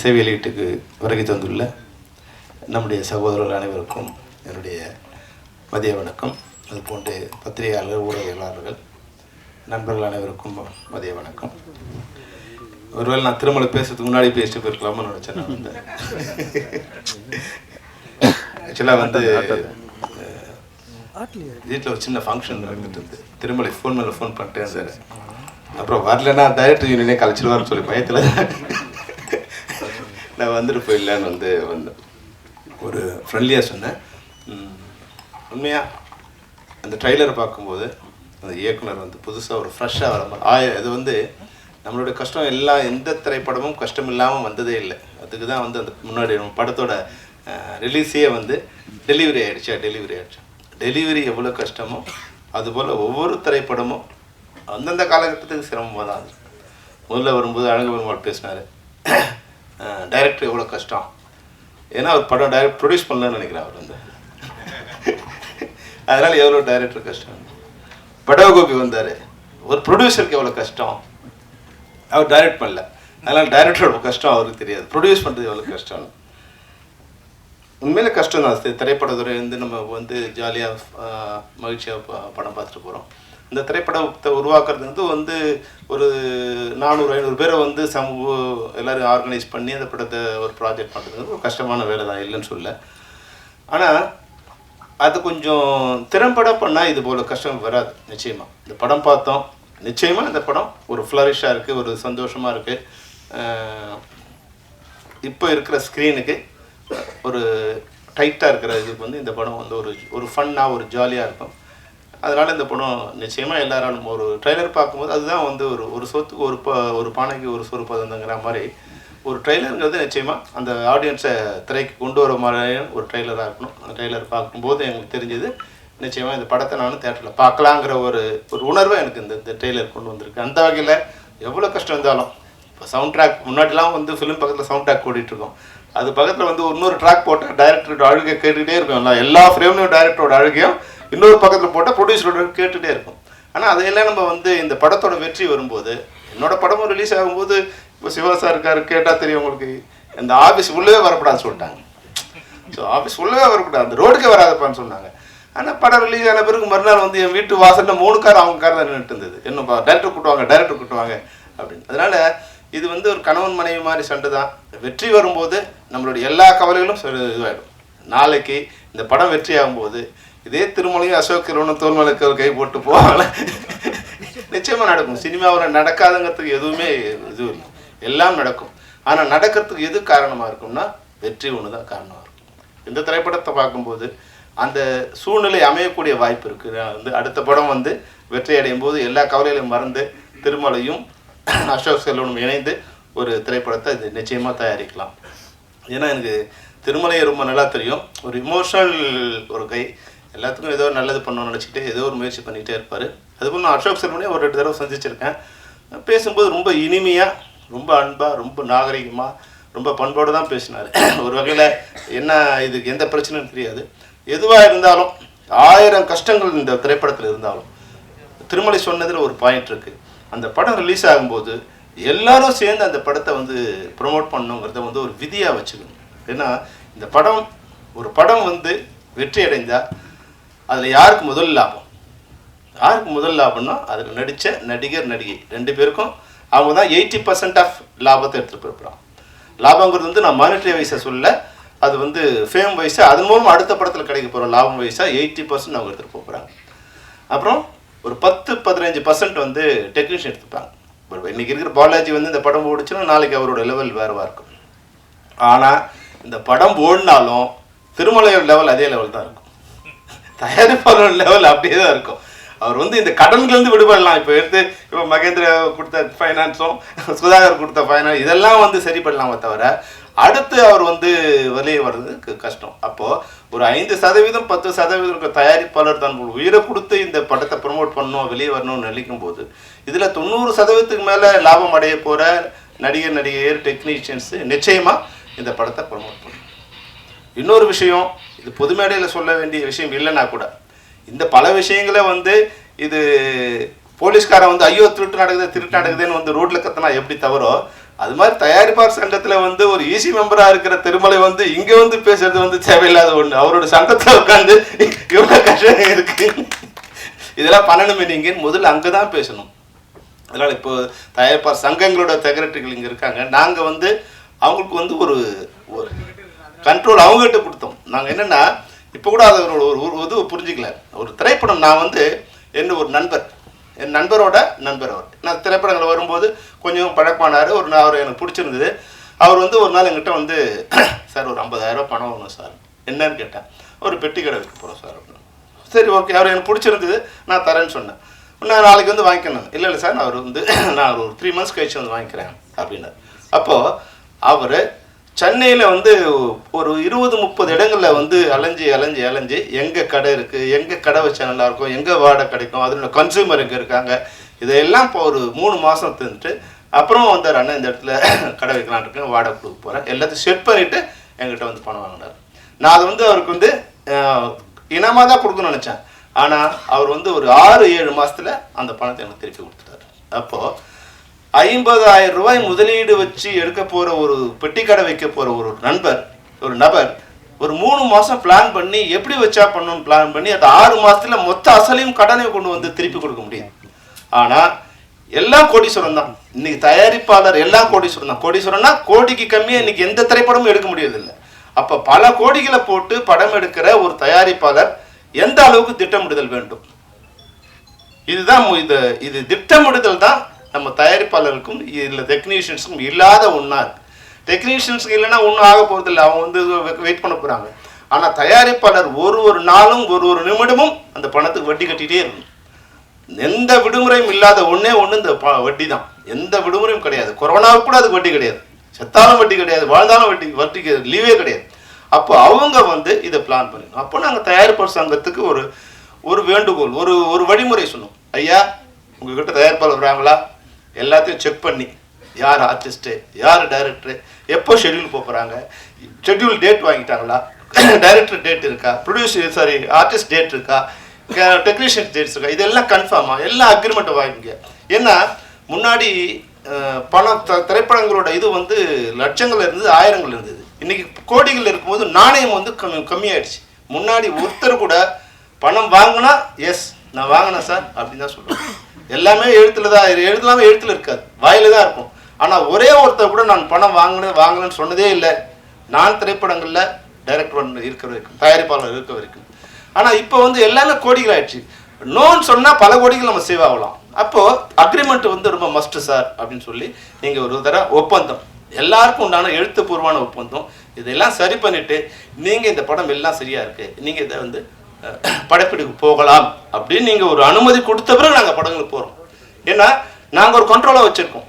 இசை வெளியீட்டுக்கு வருகை தந்துள்ள நம்முடைய சகோதரர்கள் அனைவருக்கும் என்னுடைய மதிய வணக்கம். அதுபோன்று பத்திரிகையாளர்கள் ஊடகவியலாளர்கள் நண்பர்கள் அனைவருக்கும் மதிய வணக்கம். ஒருவேளை நான் திருமலை பேசுறதுக்கு முன்னாடி பேசிட்டு போயிருக்கலாமா நினச்சேன் நான் வந்து. ஆக்சுவலாக வந்து வீட்டில் ஒரு சின்ன ஃபங்க்ஷன் நடந்துட்டு இருந்து. திருமலை ஃபோன் மேலே ஃபோன் பண்ணிட்டே இருந்தார் அப்புறம் வரலன்னா டைரக்டர் யூனியனே கழிச்சிருவார்னு சொல்லி பயத்தில். நான் வந்துட்டு போயிடலான்னு வந்து வந்தேன். ஒரு ஃப்ரெண்ட்லியாக சொன்னேன். உண்மையாக அந்த ட்ரைலரை பார்க்கும்போது அந்த இயக்குனர் வந்து புதுசாக ஒரு ஃப்ரெஷ்ஷாக வர மாதிரி ஆய இது வந்து நம்மளுடைய கஷ்டம் எல்லா எந்த திரைப்படமும் கஷ்டம் இல்லாமல் வந்ததே இல்லை. அதுக்கு தான் வந்து அந்த முன்னாடி நம்ம படத்தோட ரிலீஸே வந்து டெலிவரி ஆகிடுச்சா டெலிவரி ஆகிடுச்சா டெலிவரி எவ்வளோ கஷ்டமோ அதுபோல் ஒவ்வொரு திரைப்படமும் அந்தந்த காலகட்டத்துக்கு சிரமமாக தான் அது முதல்ல வரும்போது அழகு பெருமாள் பேசினார். டைரக்டர் எவ்வளோ கஷ்டம்? ஏன்னா அவர் படம் டைரக்ட் ப்ரொடியூஸ் பண்ணலன்னு நினைக்கிறேன் அவர் வந்து. அதனால் எவ்வளோ டைரக்டர் கஷ்டம்? படகோபி வந்தார். ஒரு ப்ரொடியூசருக்கு எவ்வளோ கஷ்டம்? அவர் டைரக்ட் பண்ணல. அதனால் டைரக்டரோட கஷ்டம் அவருக்கு தெரியாது. ப்ரொடியூஸ் பண்ணுறது எவ்வளோ கஷ்டம்? உண்மையில கஷ்டம் தான் திரைப்படத்துறை வந்து நம்ம வந்து ஜாலியாக மகிழ்ச்சியாக படம் பார்த்துட்டு போகிறோம் இந்த திரைப்படத்தை உருவாக்குறது வந்து வந்து ஒரு நானூறு ஐநூறு பேரை வந்து சமூக எல்லோரும் ஆர்கனைஸ் பண்ணி அந்த படத்தை ஒரு ப்ராஜெக்ட் பண்ணுறது ஒரு கஷ்டமான வேலை தான் இல்லைன்னு சொல்ல ஆனால் அது கொஞ்சம் திறம்பட பண்ணால் இது போல் கஷ்டம் வராது நிச்சயமாக இந்த படம் பார்த்தோம் நிச்சயமாக இந்த படம் ஒரு ஃப்ளரிஷாக இருக்குது ஒரு சந்தோஷமாக இருக்குது இப்போ இருக்கிற ஸ்க்ரீனுக்கு ஒரு டைட்டாக இருக்கிற இதுக்கு வந்து இந்த படம் வந்து ஒரு ஒரு ஃபன்னாக ஒரு ஜாலியாக இருக்கும். அதனால் இந்த படம் நிச்சயமாக எல்லாராலும் ஒரு ட்ரெய்லர் பார்க்கும்போது அதுதான் வந்து ஒரு ஒரு சொத்துக்கு ஒரு ப ஒரு பானைக்கு ஒரு சொறு பதந்துங்கிற மாதிரி. ஒரு ட்ரெய்லருங்கிறது நிச்சயமாக அந்த ஆடியன்ஸை திரைக்கு கொண்டு வர மாதிரியான ஒரு ட்ரெய்லராக இருக்கணும். அந்த ட்ரெய்லர் பார்க்கும்போது எங்களுக்கு தெரிஞ்சது நிச்சயமாக இந்த படத்தை நானும் தேட்டரில் பார்க்கலாங்கிற ஒரு ஒரு உணர்வை எனக்கு இந்த இந்த ட்ரெய்லர் கொண்டு வந்திருக்கு. அந்த வகையில் எவ்வளோ கஷ்டம் இருந்தாலும் இப்போ சவுண்ட் ட்ராக் முன்னாடிலாம் வந்து ஃபிலிம் பக்கத்தில் சவுண்ட் ட்ராக் ஓடிட்டுருக்கோம் அது பக்கத்தில் வந்து இன்னொரு ட்ராக் போட்டால் டைரக்டரோட அழுகை கேட்டுகிட்டே இருக்கும். எல்லா ஃப்ரேம்லையும் டைரக்டரோட அழுகையும் இன்னொரு பக்கத்தில் போட்டால் ப்ரொடியூசரோட கேட்டுகிட்டே இருக்கும் ஆனால் அதையெல்லாம் நம்ம வந்து இந்த படத்தோட வெற்றி வரும்போது என்னோட படமும் ரிலீஸ் ஆகும்போது இப்போ சிவா சார் இருக்காரு கேட்டால் தெரியும் உங்களுக்கு இந்த ஆஃபீஸ் உள்ளவே வரக்கூடாதுன்னு சொல்லிட்டாங்க. ஸோ ஆஃபீஸ் உள்ளவே வரக்கூடாது அந்த ரோடுக்கே வராதப்பான்னு சொன்னாங்க. ஆனால் படம் ரிலீஸ் ஆன பிறகு மறுநாள் வந்து என் வீட்டு வாசலில் மூணு கார் அவங்க கார் தான் நின்றுட்டு இருந்தது. என்ன டேரக்டர் கூட்டுவாங்க டேரக்டர் கூட்டுவாங்க அப்படின்னு. அதனால் இது வந்து ஒரு கணவன் மனைவி மாதிரி சண்டை தான். வெற்றி வரும்போது நம்மளுடைய எல்லா கவலைகளும் இதுவாகிடும் நாளைக்கு இந்த படம் வெற்றி ஆகும்போது இதே திருமலையும் அசோக் ஒன்று தோல்மலைக்கு ஒரு கை போட்டு போவாங்கள. நிச்சயமாக நடக்கும். சினிமாவில் நடக்காதுங்கிறதுக்கு எதுவுமே இது இல்லை. எல்லாம் நடக்கும். ஆனால் நடக்கிறதுக்கு எது காரணமாக இருக்கும்னா வெற்றி ஒன்று தான் காரணமாக இருக்கும். இந்த திரைப்படத்தை பார்க்கும்போது அந்த சூழ்நிலை அமையக்கூடிய வாய்ப்பு இருக்குது வந்து அடுத்த படம் வந்து வெற்றி அடையும் போது எல்லா கவலைகளையும் மறந்து திருமலையும் அசோக் செல்வனும் இணைந்து ஒரு திரைப்படத்தை இது நிச்சயமாக தயாரிக்கலாம். ஏன்னா எனக்கு திருமலையை ரொம்ப நல்லா தெரியும். ஒரு இமோஷனல் ஒரு கை எல்லாத்துக்கும் ஏதோ நல்லது பண்ணணும்னு நினச்சிட்டு ஏதோ ஒரு முயற்சி பண்ணிகிட்டே இருப்பார். அதுபோல் நான் அசோக் செல்வனையும் ஒரு ரெண்டு தடவை சந்திச்சிருக்கேன். பேசும்போது ரொம்ப இனிமையாக ரொம்ப அன்பாக ரொம்ப நாகரிகமாக ரொம்ப பண்போடு தான் பேசினார். ஒரு வகையில் என்ன இதுக்கு எந்த பிரச்சனையும் தெரியாது. எதுவாக இருந்தாலும் ஆயிரம் கஷ்டங்கள் இந்த திரைப்படத்தில் இருந்தாலும் திருமலை சொன்னதில் ஒரு பாயிண்ட் இருக்குது அந்த படம் ரிலீஸ் ஆகும்போது எல்லாரும் சேர்ந்து அந்த படத்தை வந்து ப்ரொமோட் பண்ணுங்கிறத வந்து ஒரு விதியாக வச்சுக்கணும். ஏன்னா இந்த படம் ஒரு படம் வந்து வெற்றி அடைந்தால் அதில் யாருக்கு முதல் லாபம்? யாருக்கு முதல் லாபம்னா அதில் நடித்த நடிகர் நடிகை ரெண்டு பேருக்கும் அவங்க தான் எயிட்டி பர்சன்ட் ஆஃப் லாபத்தை எடுத்துகிட்டு போயிருப்பான் லாபங்கிறது வந்து நான் மானிட்டரி வைஸை சொல்ல அது வந்து ஃபேம் வைஸாக அதன் மூலம் அடுத்த படத்தில் கிடைக்க போகிற லாபம் வைஸாக எயிட்டி பர்சன்ட் அவங்க எடுத்துகிட்டு போகிறாங்க அப்புறம் ஒரு பத்து பதினஞ்சு பர்சன்ட் வந்து டெக்னீஷியன் எடுத்துப்பாங்க. இப்போ இன்றைக்கி இருக்கிற பாலாஜி வந்து இந்த படம் ஓடிச்சுன்னா நாளைக்கு அவரோட லெவல் வேறுவாக இருக்கும். ஆனால் இந்த படம் ஓடினாலும் திருமலையோட லெவல் அதே லெவல் தான் இருக்கும். தயாரிப்பாளர் லெவல் அப்படியே தான் இருக்கும். அவர் வந்து இந்த கடன்லேருந்து விடுபடலாம். இப்போ எடுத்து இப்போ மகேந்திர கொடுத்த ஃபைனான்ஸும் சுதாகர் கொடுத்த ஃபைனான்ஸ் இதெல்லாம் வந்து சரி பண்ணலாமே தவிர அடுத்து அவர் வந்து வெளியே வர்றதுக்கு கஷ்டம். அப்போது ஒரு ஐந்து சதவீதம் பத்து சதவீதம் இருக்க தயாரிப்பாளர் தான் உயிரை கொடுத்து இந்த படத்தை ப்ரமோட் பண்ணணும் வெளியே வரணும்னு நினைக்கும் போது இதில் தொண்ணூறு சதவீதத்துக்கு மேலே லாபம் அடைய போகிற நடிகர் நடிகையர் டெக்னீஷியன்ஸு நிச்சயமாக இந்த படத்தை ப்ரமோட் பண்ணணும். இன்னொரு விஷயம் இது பொது மேடையில் சொல்ல வேண்டிய விஷயம் இல்லைன்னா கூட இந்த பல விஷயங்களை வந்து இது போலீஸ்காரன் வந்து ஐயோ திருட்டு நடக்குது திருட்டு நடக்குதுன்னு வந்து ரோட்டில் கத்தினா எப்படி தவறோ அது மாதிரி தயாரிப்பார் சங்கத்தில் வந்து ஒரு ஈசி மெம்பராக இருக்கிற திருமலை வந்து இங்கே வந்து பேசுறது வந்து தேவையில்லாத ஒன்று அவரோட சங்கத்தில் உட்காந்து இவ்வளோ கஷ்டம் இருக்கு. இதெல்லாம் பண்ணணுமே நீங்கள் முதல்ல அங்கதான் பேசணும். அதனால் இப்போ தயாரிப்பார் சங்கங்களோட செக்ரட்டரிகள் இங்கே இருக்காங்க. நாங்கள் வந்து அவங்களுக்கு வந்து ஒரு ஒரு கண்ட்ரோல் அவங்ககிட்ட கொடுத்தோம். நாங்கள் என்னென்னா இப்போ கூட அதை ஒரு ஒரு இது புரிஞ்சிக்கல. ஒரு திரைப்படம் நான் வந்து என்ன ஒரு நண்பர். என் நண்பரோட நண்பர் அவர். நான் திரைப்படங்கள் வரும்போது கொஞ்சம் பழக்கமானார். ஒரு நான் அவர் எனக்கு பிடிச்சிருந்தது. அவர் வந்து ஒரு நாள் என்கிட்ட வந்து சார் ஒரு 50000 பணம் வரணும் சார். என்னன்னு கேட்டேன். ஒரு பெட்டி கடை வைக்க போகிறோம் சார். அப்படின்னு சரி ஓகே. அவர் எனக்கு பிடிச்சிருந்தது. நான் தரேன்னு சொன்னேன். நான் நாளைக்கு வந்து வாங்கிக்கணும். இல்லை இல்லை சார். நான் அவர் வந்து நான் ஒரு த்ரீ மந்த்ஸ் கழிச்சு வந்து வாங்கிக்கிறேன். அப்படின்னார். அப்போது அவர் சென்னையில் வந்து ஒரு இருபது முப்பது இடங்களில் வந்து அலைஞ்சு அலைஞ்சு அலைஞ்சி எங்கே கடை இருக்குது எங்கே கடை வச்சா நல்லாயிருக்கும் எங்கே வாடகை கிடைக்கும் அதில் கன்சூமர் எங்கே இருக்காங்க இதையெல்லாம் இப்போ ஒரு மூணு மாதம் தெரிஞ்சுட்டு அப்புறம் வந்தார் அண்ணன் இந்த இடத்துல கடை வைக்கலான்னு இருக்கேன் வாடகை கொடுக்க போகிறேன் எல்லாத்தையும் செட் பண்ணிவிட்டு எங்கிட்ட வந்து பணம் வாங்கினார். நான் அது வந்து அவருக்கு வந்து இனமாக தான் கொடுக்கணும்னு நினச்சேன். ஆனால் அவர் வந்து ஒரு ஆறு ஏழு மாதத்தில் அந்த பணத்தை எனக்கு திருப்பி கொடுத்துட்டாரு. அப்போது ஐம்பதாயிரம் ரூபாய் முதலீடு வச்சு எடுக்க போகிற ஒரு பெட்டி கடை வைக்க போகிற ஒரு நண்பர் ஒரு நபர் ஒரு மூணு மாதம் பிளான் பண்ணி எப்படி வச்சா பண்ணணும்னு பிளான் பண்ணி அது ஆறு மாசத்துல மொத்த அசலையும் கடனையும் கொண்டு வந்து திருப்பி கொடுக்க முடியும். ஆனால் எல்லாம் கோடீஸ்வரன் தான். இன்னைக்கு தயாரிப்பாளர் எல்லாம் கோடீஸ்வரன் தான். கோடீஸ்வரன்னா கோடிக்கு கம்மியாக இன்னைக்கு எந்த திரைப்படமும் எடுக்க முடியறதில்லை. அப்போ பல கோடிகளை போட்டு படம் எடுக்கிற ஒரு தயாரிப்பாளர் எந்த அளவுக்கு திட்டமிடுதல் வேண்டும்? இதுதான் இது இது திட்டமிடுதல் தான் நம்ம தயாரிப்பாளருக்கும் இல்லை டெக்னீஷியன்ஸுக்கும் இல்லாத ஒன்றா இருக்குது டெக்னீஷியன்ஸுக்கு இல்லைன்னா ஒன்றும் ஆக போகிறதில்ல அவங்க வந்து வெயிட் பண்ண போகிறாங்க ஆனால் தயாரிப்பாளர் ஒரு ஒரு நாளும் ஒரு ஒரு நிமிடமும் அந்த பணத்துக்கு வட்டி கட்டிகிட்டே இருக்கணும். எந்த விடுமுறையும் இல்லாத ஒன்றே ஒன்று இந்த ப- வட்டி தான். எந்த விடுமுறையும் கிடையாது. கொரோனாவுக்கு கூட அதுக்கு வட்டி கிடையாது. செத்தாலும் வட்டி கிடையாது. வாழ்ந்தாலும் வட்டி வட்டிக்கு லீவே கிடையாது. அப்போ அவங்க வந்து இதை பிளான் பண்ணணும் அப்போ நாங்கள் தயாரிப்பாளர் சங்கத்துக்கு ஒரு ஒரு வேண்டுகோள் ஒரு ஒரு வழிமுறை சொன்னோம். ஐயா உங்ககிட்ட தயாரிப்பாளர் வராங்களா? எல்லாத்தையும் செக் பண்ணி யார் ஆர்டிஸ்ட்டு யார் டைரக்டரு எப்போ ஷெட்யூல் போகிறாங்க ஷெட்யூல் டேட் வாங்கிட்டாங்களா டைரக்டர் டேட் இருக்கா ப்ரொடியூசர் சாரி ஆர்டிஸ்ட் டேட் இருக்கா டெக்னீஷியன் டேட்ஸ் இருக்கா இதெல்லாம் கன்ஃபார்மா எல்லாம் அக்ரிமெண்ட்டை வாங்கிங்க. ஏன்னா முன்னாடி அஹ், பணம் த- திரைப்படங்களோட இது வந்து லட்சங்கள் இருந்தது ஆயிரங்கள் இருந்தது. இன்னைக்கு கோடிகள் இருக்கும்போது நாணயம் வந்து கம்மி கம்மியாயிடுச்சு. முன்னாடி ஒருத்தர் கூட பணம் வாங்கினா எஸ் நான் வாங்கினேன் சார் அப்படின்னு தான் சொல்லுவேன் எல்லாமே எழுத்துல தான் எழுதலாமே எழுத்துல இருக்காது. வாயில தான் இருக்கும். ஆனால் ஒரே ஒருத்தர் கூட நான் பணம் வாங்கினேன் வாங்கலன்னு சொன்னதே இல்லை. நான் திரைப்படங்களில் டைரக்டர் இருக்கிற வரைக்கும் தயாரிப்பாளர் இருக்க வரைக்கும். ஆனால் இப்போ வந்து எல்லாமே கோடிகள் ஆயிடுச்சு. நோன்னு சொன்னால் பல கோடிகள் நம்ம சேவ் ஆகலாம். அப்போது அக்ரிமெண்ட் வந்து ரொம்ப மஸ்ட்டு சார் அப்படின்னு சொல்லி நீங்கள் ஒரு தடவை ஒப்பந்தம். எல்லாருக்கும் உண்டான எழுத்துப்பூர்வமான ஒப்பந்தம். இதெல்லாம் சரி பண்ணிவிட்டு நீங்கள் இந்த படம் எல்லாம் சரியாக இருக்குது நீங்கள் இதை வந்து படப்பிடிப்பு போகலாம் அப்படின்னு நீங்கள் ஒரு அனுமதி கொடுத்த பிறகு நாங்கள் படங்களுக்கு போகிறோம் ஏன்னா நாங்கள் ஒரு கண்ட்ரோலாக வச்சுருக்கோம்.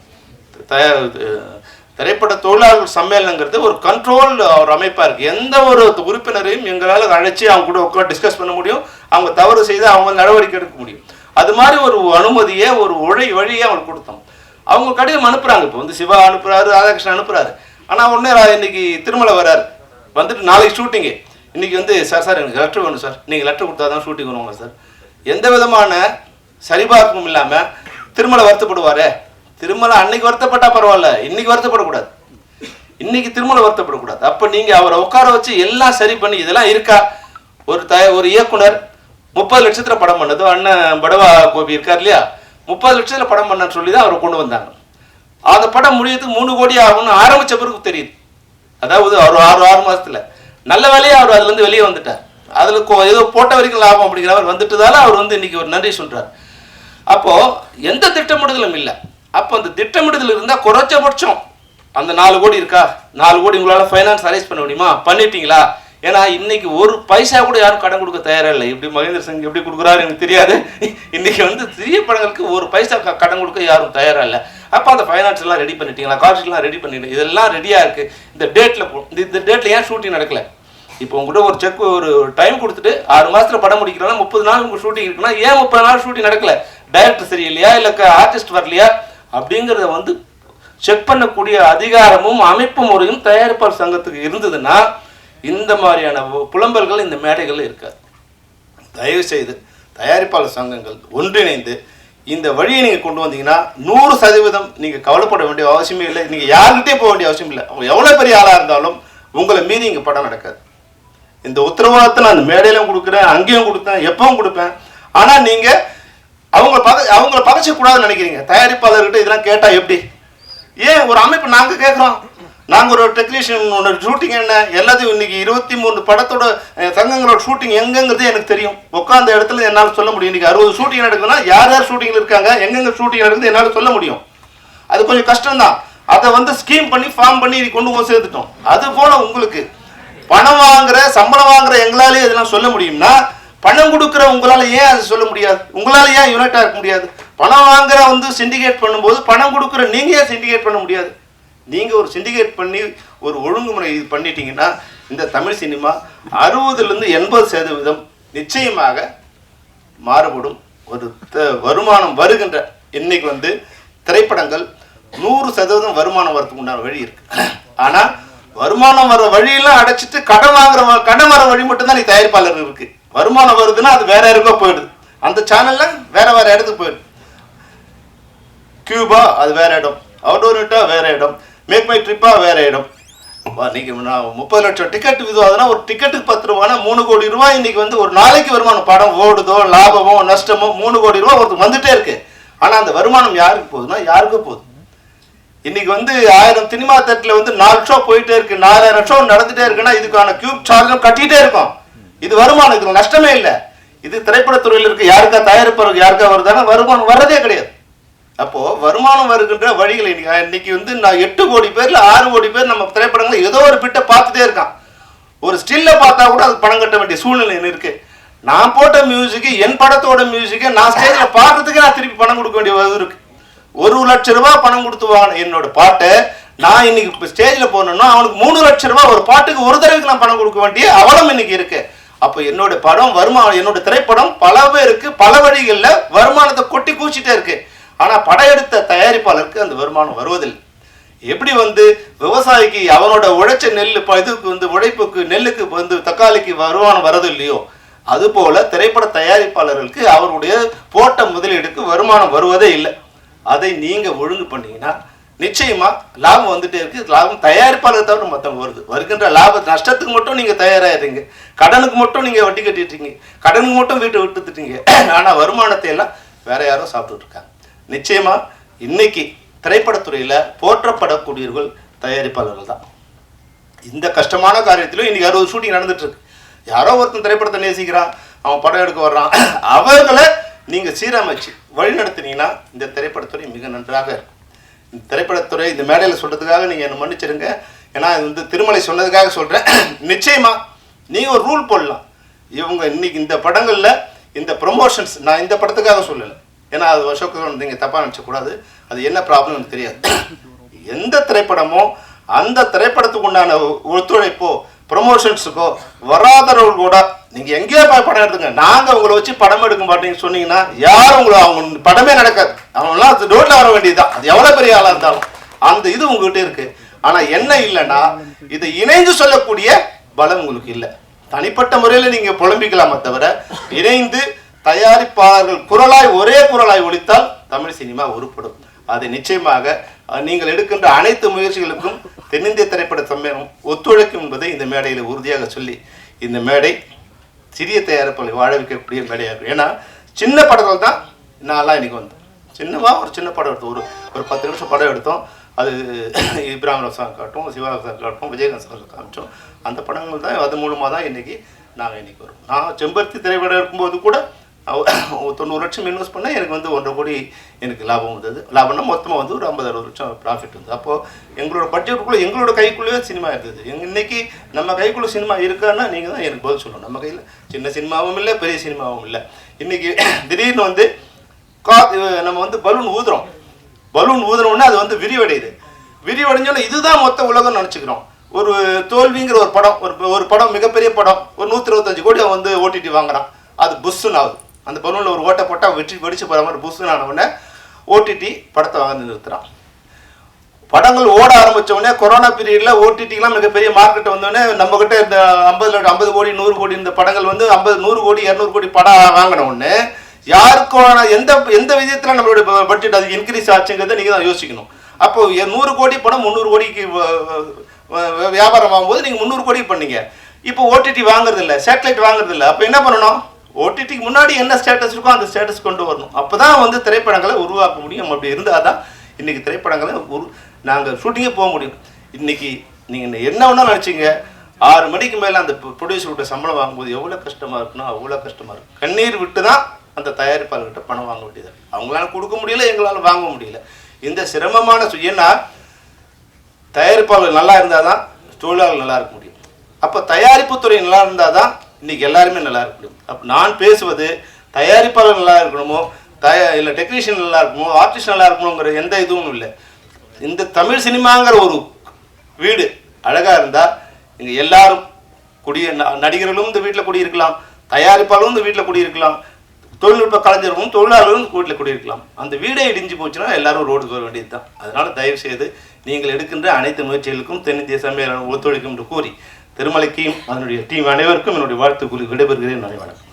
தயார் இது- திரைப்பட தொழிலாளர் சம்மேளனங்கிறது ஒரு கண்ட்ரோல் ஒரு அமைப்பாக இருக்குது எந்த ஒரு உறுப்பினரையும் எங்களால் அழைச்சி அவங்க கூட உட்காந்து டிஸ்கஸ் பண்ண முடியும். அவங்க தவறு செய்து அவங்க நடவடிக்கை எடுக்க முடியும். அது மாதிரி ஒரு அனுமதியை ஒரு உழை வழியை அவங்களுக்கு கொடுத்தோம். அவங்க கடிதம் அனுப்புகிறாங்க இப்போ வந்து சிவா அனுப்புகிறாரு ராதாகிருஷ்ணன் அனுப்புகிறாரு ஆனால் உடனே இன்னைக்கு திருமலை வர்றார் வந்துட்டு நாளைக்கு ஷூட்டிங்கு இன்றைக்கி வந்து சார் சார் எனக்கு லெட்டர் வேணும் சார். நீங்கள் லெட்டர் கொடுத்தா தான் ஷூட்டிங் வருவாங்க சார். எந்த விதமான சரிபார்ப்பும் இல்லாமல் திருமலை வருத்தப்படுவாரே. திருமலை அன்னைக்கு வருத்தப்பட்டால் பரவாயில்ல இன்னைக்கு வருத்தப்படக்கூடாது. இன்னைக்கு திருமலை வருத்தப்படக்கூடாது. அப்போ நீங்கள் அவரை உட்கார வச்சு எல்லாம் சரி பண்ணி இதெல்லாம் இருக்கா? ஒரு த ஒரு இயக்குனர் முப்பது லட்சத்தில் படம் பண்ணது அண்ணன் படவா கோபி இருக்கார் இல்லையா? முப்பது லட்சத்தில் படம் பண்ணன்னு சொல்லி தான் அவரை கொண்டு வந்தாங்க. அந்த படம் முடியறதுக்கு மூணு கோடி ஆகும்னு ஆரம்பித்த பிறகு தெரியுது. அதாவது ஒரு ஆறு ஆறு மாதத்தில் நல்ல வேலையா அவர் அதுல இருந்து வெளியே வந்துட்டார். அதுல ஏதோ போட்ட வரைக்கும் லாபம் அப்படிங்கிறவர் வந்துட்டதால அவர் வந்து இன்னைக்கு ஒரு நன்றி சொல்றார். அப்போ எந்த திட்டமிடுதலும் இல்லை. அப்போ அந்த திட்டமிடுதல் இருந்தா குறைச்சபட்சம் அந்த நாலு கோடி இருக்கா? நாலு கோடி உங்களால ஃபைனான்ஸ் அரேஞ்ச் பண்ண முடியுமா? பண்ணிட்டீங்களா? ஏன்னா இன்னைக்கு ஒரு பைசா கூட யாரும் கடன் கொடுக்க தயாரா இல்லை இப்படி மகேந்திர சிங் எப்படி கொடுக்குறாரு எனக்கு தெரியாது. இன்னைக்கு வந்து சிறிய படங்களுக்கு ஒரு பைசா க- கடன் கொடுக்க யாரும் தயாரா இல்லை அப்போ அந்த ஃபைனான்ஸ் எல்லாம் ரெடி பண்ணிட்டீங்களா? காஸ்ட்லாம் ரெடி பண்ணிட்டு இதெல்லாம் ரெடியா இருக்கு. இந்த டேட்ல இந்த டேட்ல ஏன் ஷூட்டிங் நடக்கல? இப்போ உங்ககிட்ட ஒரு செக் ஒரு டைம் கொடுத்துட்டு ஆறு மாசத்துல படம் முடிக்கிறோம்னா முப்பது நாள் உங்க ஷூட்டிங் இருக்குன்னா ஏன் முப்பது நாள் ஷூட்டிங் நடக்கல? டைரக்டர் சரியில்லையா? இல்லை ஆர்டிஸ்ட் வரலையா? அப்படிங்கிறத வந்து செக் பண்ணக்கூடிய அதிகாரமும் அமைப்பு முறையும் தயாரிப்பாளர் சங்கத்துக்கு இருந்ததுன்னா இந்த மாதிரியான புலம்பல்கள் இந்த மேடைகளில் இருக்காது. தயவு செய்து தயாரிப்பாளர் சங்கங்கள் ஒன்றிணைந்து இந்த வழியை நீங்கள் கொண்டு வந்தீங்கன்னா நூறு சதவீதம் நீங்கள் கவலைப்பட வேண்டிய அவசியமே இல்லை. நீங்கள் யார்கிட்டே போக வேண்டிய அவசியம் இல்லை. அவங்க எவ்வளோ பெரிய ஆளாக இருந்தாலும் உங்களை மீறி இங்கே படம் நடக்காது. இந்த உத்தரவாதத்தை நான் மேடையிலும் கொடுக்குறேன் அங்கேயும் கொடுத்தேன் எப்பவும் கொடுப்பேன். ஆனால் நீங்கள் அவங்கள பக அவங்கள பகச்சக்கூடாதுன்னு நினைக்கிறீங்க. தயாரிப்பாளர்கிட்ட இதெல்லாம் கேட்டால் எப்படி? ஏன் ஒரு அமைப்பு நாங்கள் கேட்குறோம்? நாங்கள் ஒரு டெக்னீஷியன் ஒன்று ஷூட்டிங் என்ன எல்லாத்தையும் இன்னைக்கு இருபத்தி மூணு படத்தோட சங்கங்களோட ஷூட்டிங் எங்கெங்கிறது எனக்கு தெரியும். உட்காந்த இடத்துல என்னால் சொல்ல முடியும். இன்னைக்கு அறுபது ஷூட்டிங் நடக்குதுன்னா யார் யார் ஷூட்டிங்கில் இருக்காங்க எங்கெங்க ஷூட்டிங் நடக்குது என்னால் சொல்ல முடியும். அது கொஞ்சம் கஷ்டம்தான். அதை வந்து ஸ்கீம் பண்ணி ஃபார்ம் பண்ணி இது கொண்டு போய் சேர்த்துட்டோம். அது போல உங்களுக்கு. பணம் வாங்குற சம்பளம் வாங்குற எங்களாலே இதெல்லாம் சொல்ல முடியும்னா பணம் கொடுக்குற உங்களால் ஏன் அதை சொல்ல முடியாது? உங்களால் ஏன் யூனிட்டாக இருக்க முடியாது? பணம் வாங்குற வந்து சிண்டிகேட் பண்ணும்போது பணம் கொடுக்குற நீங்கள் ஏன் சிண்டிகேட் பண்ண முடியாது? நீங்கள் ஒரு சிண்டிகேட் பண்ணி ஒரு ஒழுங்குமுறை இது பண்ணிட்டீங்கன்னா இந்த தமிழ் சினிமா அறுபதுலேருந்து எண்பது சதவீதம் நிச்சயமாக மாறுபடும். ஒரு த- வருமானம் வருகின்ற இன்னைக்கு வந்து திரைப்படங்கள் நூறு சதவீதம் வருமானம் வரதுக்கு உண்டான வழி இருக்கு. ஆனால் வருமானம் வர வழியெல்லாம் அடைச்சிட்டு கடன் வாங்குற வ- கடன் வர வழி மட்டும்தான் நீ தயாரிப்பாளர் இருக்கு. வருமானம் வருதுன்னா அது வேற யாருக்கோ போயிடுது. அந்த சேனல்ல வேற வேற இடத்துக்கு போயிடுது. கியூபா அது வேற இடம். அவுடோரிட்டா வேற இடம். மேக் மை ட்ரிப்பாக வேறு இடம். நீங்கள் நான் முப்பது லட்சம் டிக்கெட் இதுவாதுன்னா ஒரு டிக்கெட்டுக்கு பத்து ரூபானா மூணு கோடி ரூபாய் இன்னைக்கு வந்து ஒரு நாளைக்கு வருமானம் படம் ஓடுதோ லாபமோ நஷ்டமோ மூணு கோடி ரூபா ஒருத்தர் வந்துட்டே இருக்கு. ஆனால் அந்த வருமானம் யாருக்கு போகுதுன்னா யாருக்கும் போகுது? இன்னைக்கு வந்து ஆயிரம் சினிமா தேட்டர்ல வந்து நாலு ஷோ போயிட்டே இருக்கு. நாலாயிரம் ஷோ நடந்துட்டே இருக்குன்னா இதுக்கான கியூப் சார்ஜும் கட்டிகிட்டே இருக்கும். இது வருமானம் இதுல நஷ்டமே இல்லை. இது திரைப்படத்துறையில் இருக்க யாருக்கா தயாரிப்பவருக்கு யாருக்கா வருதானா வருமானம் வர்றதே கிடையாது. அப்போ வருமானம் வருகின்ற வழிகளை இன்னைக்கு. வந்து நான் எட்டு கோடி பேர்ல ஆறு கோடி பேர் நம்ம திரைப்படங்களை ஏதோ ஒரு பிட்ட பார்த்துட்டே இருக்கான். ஒரு ஸ்டில்ல பார்த்தா கூட அது பணம் கட்ட வேண்டிய சூழ்நிலை இருக்கு. நான் போட்ட மியூசிக்கு என் படத்தோட மியூசிக்கை நான் ஸ்டேஜ்ல பாடுறதுக்கு நான் திருப்பி பணம் கொடுக்க வேண்டிய இருக்கு. ஒரு லட்ச ரூபாய் பணம் கொடுத்து வாங்கின என்னோட பாட்டை. நான் இன்னைக்கு இப்போ ஸ்டேஜில் போனேன்னா அவனுக்கு மூணு லட்ச ரூபாய் ஒரு பாட்டுக்கு ஒரு தடவைக்கு நான் பணம் கொடுக்க வேண்டிய அவலம் இன்னைக்கு இருக்கு. அப்போ என்னோட படம் வருமானம் என்னோட திரைப்படம் பல பேருக்கு பல வழிகளில் வருமானத்தை கொட்டி கூச்சிட்டே இருக்கு. ஆனால் படம் எடுத்த தயாரிப்பாளருக்கு அந்த வருமானம் வருவதில்லை. எப்படி வந்து விவசாயிக்கு அவனோட உழைச்ச நெல் இப்போ இதுக்கு வந்து உழைப்புக்கு நெல்லுக்கு வந்து தக்காளிக்கு வருமானம் வரது இல்லையோ அதுபோல திரைப்பட தயாரிப்பாளர்களுக்கு அவருடைய போட்ட முதலீடுக்கு வருமானம் வருவதே இல்லை. அதை நீங்கள் ஒழுங்கு பண்ணீங்கன்னா நிச்சயமாக லாபம் வந்துட்டே இருக்கு. லாபம் தயாரிப்பாளர் தவிர மொத்தம் வருது. வருகின்ற லாப நஷ்டத்துக்கு மட்டும் நீங்கள் தயாராகிறீங்க கடனுக்கு மட்டும் நீங்கள் வட்டி கட்டிட்டீங்க கடனுக்கு மட்டும் வீட்டை விட்டுட்டுட்டீங்க ஆனால் வருமானத்தை எல்லாம் வேற யாரோ சாப்பிட்டுட்டு இருக்காங்க. நிச்சயமா இன்னைக்கு திரைப்படத்துறையில போற்றப்படக்கூடியவர்கள் தயாரிப்பாளர்கள் தான். இந்த கஷ்டமான காரியத்திலும் இன்னைக்கு அறுபது ஷூட்டிங் நடந்துட்டு இருக்கு யாரோ ஒருத்தன் திரைப்படத்தை நேசிக்கிறான் அவன் படம் எடுக்க வர்றான். அவர்களை நீங்க சீரமைச்சு வழி நடத்தினீங்கன்னா இந்த திரைப்படத்துறை மிக நன்றாக இருக்கும். இந்த திரைப்படத்துறை இந்த மேடையில் சொல்றதுக்காக நீங்க என்ன மன்னிச்சிருங்க. ஏன்னா இது வந்து திருமலை சொன்னதுக்காக சொல்கிறேன் நிச்சயமா நீங்கள் ஒரு ரூல் போடலாம். இவங்க இன்னைக்கு இந்த படங்களில் இந்த ப்ரொமோஷன்ஸ் நான் இந்த படத்துக்காக சொல்லலை. ஏன்னா அது அசோக் நீங்கள் தப்பாக நினச்சக்கூடாது அது என்ன ப்ராப்ளம் எனக்கு தெரியாது. எந்த திரைப்படமோ அந்த திரைப்படத்துக்கு உண்டான ஒத்துழைப்போ ப்ரொமோஷன்ஸுக்கோ வராதவர்கள் கூட நீங்கள் எங்கேயோ போய் படம் எடுத்துங்க. நாங்கள் உங்களை வச்சு படம் எடுக்க மாட்டேன்னு சொன்னீங்கன்னா யாரும் உங்களை அவங்க படமே நடக்காது. அவங்களாம் அது டோட்டில் வர வேண்டியதுதான். அது எவ்வளோ பெரிய ஆளாக இருந்தாலும். அந்த இது உங்ககிட்ட இருக்குது ஆனால் என்ன இல்லைன்னா இதை இணைந்து சொல்லக்கூடிய பலம் உங்களுக்கு இல்லை. தனிப்பட்ட முறையில் நீங்கள் புலம்பிக்கலாமே தவிர இணைந்து தயாரிப்பாளர்கள் குரலாய் ஒரே குரலாய் ஒழித்தால் தமிழ் சினிமா உருப்படும். அதை நிச்சயமாக நீங்கள் எடுக்கின்ற அனைத்து முயற்சிகளுக்கும் தென்னிந்திய திரைப்பட சம்மேளம் ஒத்துழைக்கும் என்பதை இந்த மேடையில் உறுதியாக சொல்லி இந்த மேடை சிறிய தயாரிப்புகளை வாழ வைக்கக்கூடிய மேடையாக ஏன்னா சின்ன படங்கள் தான் நான்லாம் இன்னைக்கு வந்தேன். சின்னமாக ஒரு சின்ன படம் எடுத்தோம். ஒரு ஒரு பத்து நிமிஷம் படம் எடுத்தோம். அது இப்ராஹிம் ரசான் காட்டும் சிவராசன் காட்டும் விஜயகாந்த் சார் காமிச்சோம். அந்த படங்கள் தான் அது மூலமாக தான் இன்றைக்கி நாங்கள் இன்னைக்கு வரும் நான் செம்பருத்தி திரைப்படம் எடுக்கும்போது கூட தொண்ணூறு லட்சம் இன்வெஸ்ட் பண்ணால் எனக்கு வந்து ஒன்றரை கோடி எனக்கு லாபம் வந்தது. லாபம்னா மொத்தமாக வந்து ஒரு ஐம்பது அறுபது லட்சம் ப்ராஃபிட் வந்து அப்போது எங்களோட பட்ஜெட்டுக்குள்ளே எங்களோட கைக்குள்ளேயே சினிமா இருந்தது. எங்கள் இன்றைக்கி நம்ம கைக்குள்ளே சினிமா இருக்கான்னா நீங்கள் தான் எனக்கு பதில் சொல்லணும். நம்ம கையில் சின்ன சினிமாவும் இல்லை பெரிய சினிமாவும் இல்லை. இன்றைக்கி திடீர்னு வந்து கா நம்ம வந்து பலூன் ஊதுறோம். பலூன் ஊதுனோடனே அது வந்து விரிவடையுது. விரிவடைஞ்சோன்னா இதுதான் மொத்த உலகம் நினச்சிக்கிறோம். ஒரு தோல்விங்கிற ஒரு படம் ஒரு ஒரு படம் மிகப்பெரிய படம் ஒரு நூற்றி இருபத்தஞ்சு கோடி அவன் வந்து ஓடிடி வாங்குறான். அது புஷ்ஷுன்னு ஆகுது. அந்த பலூனில் ஒரு ஓட்டை போட்டால் வெற்றி வெடிச்சு போகிற மாதிரி புஷ்ஷுன்னு ஆன உடனே ஓடிடி படத்தை வாங்க நிறுத்துறான். படங்கள் ஓட ஆரம்பித்தவுடனே கொரோனா பீரியடில் ஓடிடிக்கெலாம் மிகப்பெரிய மார்க்கெட் வந்தோடனே நம்மக்கிட்ட இந்த ஐம்பது லட்சம் ஐம்பது கோடி நூறு கோடி இந்த படங்கள் வந்து ஐம்பது நூறு கோடி இரநூறு கோடி படம் வாங்கின உடனே யாருக்கான எந்த எந்த விதத்தில் நம்மளுடைய பட்ஜெட் அது இன்க்ரீஸ் ஆச்சுங்கிறத நீங்கள் தான் யோசிக்கணும். அப்போ எ- நூறு கோடி படம் முந்நூறு கோடிக்கு வியாபாரம் வாங்கும்போது நீங்கள் முந்நூறு கோடி பண்ணீங்க. இப்போ ஓடிடி வாங்குறதில்ல சேட்டலைட் வாங்குறதில்ல. அப்போ என்ன பண்ணணும்? ஓடிடிக்கு முன்னாடி என்ன ஸ்டேட்டஸ் இருக்கோ அந்த ஸ்டேட்டஸ் கொண்டு வரணும். அப்போ தான் வந்து திரைப்படங்களை உருவாக்க முடியும். அப்படி இருந்தால் தான் இன்றைக்கி திரைப்படங்களை உரு நாங்கள் ஷூட்டிங்கே போக முடியும். இன்றைக்கி நீங்கள் என்ன ஒன்றா நினச்சிங்க? ஆறு மணிக்கு மேலே அந்த ப்ரொடியூசர்கிட்ட சம்பளம் வாங்கும்போது எவ்வளோ கஷ்டமாக இருக்குன்னா அவ்வளோ கஷ்டமாக இருக்கும் கண்ணீர் விட்டு தான் அந்த தயாரிப்பாளர்கிட்ட பணம் வாங்க வேண்டியது அவங்களால கொடுக்க முடியல எங்களால் வாங்க முடியல. இந்த சிரமமான சுயன்னா தயாரிப்பாளர் நல்லா இருந்தால் தான் தொழிலாளர் நல்லா இருக்க முடியும். அப்போ தயாரிப்பு துறை நல்லா இருந்தால் தான் இன்னைக்கு எல்லாருமே நல்லா இருக்க முடியும் அப்போ நான் பேசுவது தயாரிப்பாளர் நல்லா இருக்கணுமோ தய இல்லை டெக்னீஷியன் நல்லா இருக்கணுமோ ஆர்டிஸ்ட் நல்லா இருக்கணுங்கிற எந்த இதுவும் இல்லை. இந்த தமிழ் சினிமாங்கிற ஒரு வீடு அழகாக இருந்தால் இங்கே எல்லாரும் குடிய ந- நடிகர்களும் இந்த வீட்டில் குடியிருக்கலாம் தயாரிப்பாளரும் இந்த வீட்டில் குடியிருக்கலாம் தொழில்நுட்ப கலைஞர்களும் தொழிலாளர்களும் வீட்டில் குடியிருக்கலாம். அந்த வீடே இடிஞ்சு போச்சுன்னா எல்லாரும் ரோடுக்கு வர வேண்டியது தான் அதனால் தயவு செய்து நீங்கள் எடுக்கின்ற அனைத்து முயற்சிகளுக்கும் தென்னிந்திய சம்மேளனம் ஒத்துழைக்கும் என்று கூறி திருமலைக்கும் அதனுடைய டீம் அனைவருக்கும் என்னுடைய வாழ்த்து கூறி விடைபெறுகிறேன். நன்றி வணக்கம்.